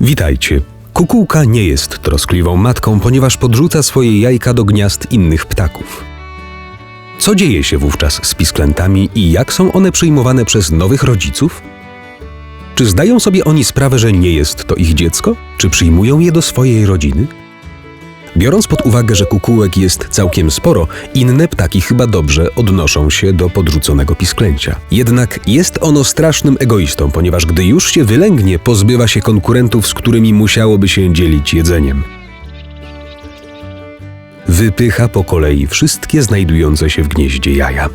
Witajcie. Kukułka nie jest troskliwą matką, ponieważ podrzuca swoje jajka do gniazd innych ptaków. Co dzieje się wówczas z pisklętami i jak są one przyjmowane przez nowych rodziców? Czy zdają sobie oni sprawę, że nie jest to ich dziecko? Czy przyjmują je do swojej rodziny? Biorąc pod uwagę, że kukułek jest całkiem sporo, inne ptaki chyba dobrze odnoszą się do podrzuconego pisklęcia. Jednak jest ono strasznym egoistą, ponieważ gdy już się wylęgnie, pozbywa się konkurentów, z którymi musiałoby się dzielić jedzeniem. Wypycha po kolei wszystkie znajdujące się w gnieździe jaja.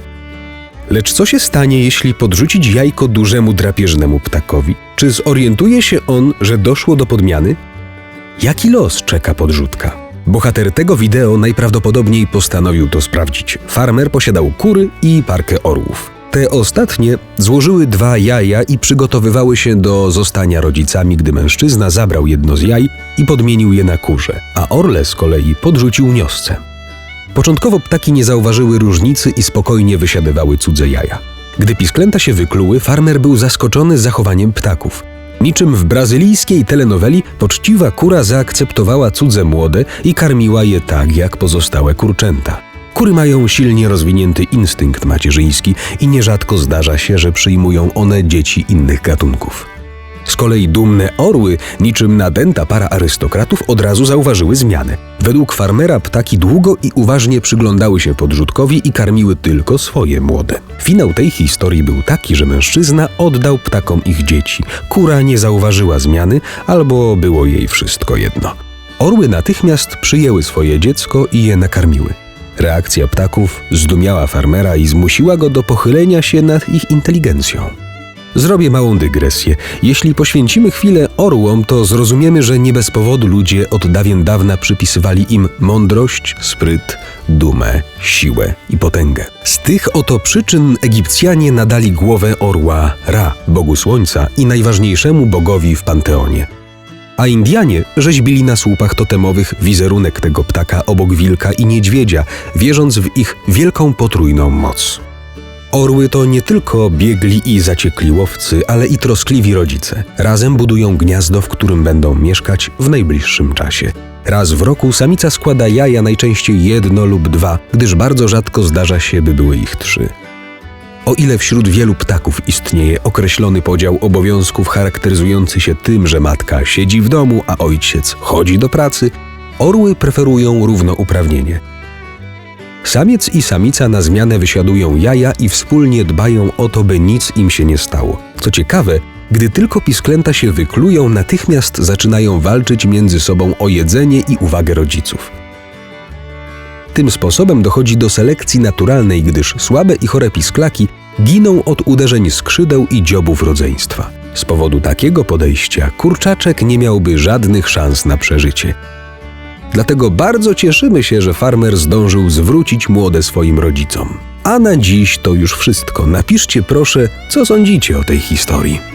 Lecz co się stanie, jeśli podrzucić jajko dużemu drapieżnemu ptakowi? Czy zorientuje się on, że doszło do podmiany? Jaki los czeka podrzutka? Bohater tego wideo najprawdopodobniej postanowił to sprawdzić. Farmer posiadał kury i parkę orłów. Te ostatnie złożyły dwa jaja i przygotowywały się do zostania rodzicami, gdy mężczyzna zabrał jedno z jaj i podmienił je na kurze, a orle z kolei podrzucił niosce. Początkowo ptaki nie zauważyły różnicy i spokojnie wysiadywały cudze jaja. Gdy pisklęta się wykluły, farmer był zaskoczony zachowaniem ptaków. Niczym w brazylijskiej telenoweli poczciwa kura zaakceptowała cudze młode i karmiła je tak jak pozostałe kurczęta. Kury mają silnie rozwinięty instynkt macierzyński i nierzadko zdarza się, że przyjmują one dzieci innych gatunków. Z kolei dumne orły, niczym nadęta para arystokratów, od razu zauważyły zmianę. Według farmera ptaki długo i uważnie przyglądały się podrzutkowi i karmiły tylko swoje młode. Finał tej historii był taki, że mężczyzna oddał ptakom ich dzieci. Kura nie zauważyła zmiany, albo było jej wszystko jedno. Orły natychmiast przyjęły swoje dziecko i je nakarmiły. Reakcja ptaków zdumiała farmera i zmusiła go do pochylenia się nad ich inteligencją. Zrobię małą dygresję. Jeśli poświęcimy chwilę orłom, to zrozumiemy, że nie bez powodu ludzie od dawien dawna przypisywali im mądrość, spryt, dumę, siłę i potęgę. Z tych oto przyczyn Egipcjanie nadali głowę orła Ra, bogu słońca i najważniejszemu bogowi w panteonie. A Indianie rzeźbili na słupach totemowych wizerunek tego ptaka obok wilka i niedźwiedzia, wierząc w ich wielką potrójną moc. Orły to nie tylko biegli i zaciekli łowcy, ale i troskliwi rodzice. Razem budują gniazdo, w którym będą mieszkać w najbliższym czasie. Raz w roku samica składa jaja najczęściej jedno lub dwa, gdyż bardzo rzadko zdarza się, by były ich trzy. O ile wśród wielu ptaków istnieje określony podział obowiązków charakteryzujący się tym, że matka siedzi w domu, a ojciec chodzi do pracy, orły preferują równouprawnienie. Samiec i samica na zmianę wysiadują jaja i wspólnie dbają o to, by nic im się nie stało. Co ciekawe, gdy tylko pisklęta się wyklują, natychmiast zaczynają walczyć między sobą o jedzenie i uwagę rodziców. Tym sposobem dochodzi do selekcji naturalnej, gdyż słabe i chore pisklaki giną od uderzeń skrzydeł i dziobów rodzeństwa. Z powodu takiego podejścia kurczaczek nie miałby żadnych szans na przeżycie. Dlatego bardzo cieszymy się, że farmer zdążył zwrócić młode swoim rodzicom. A na dziś to już wszystko. Napiszcie proszę, co sądzicie o tej historii.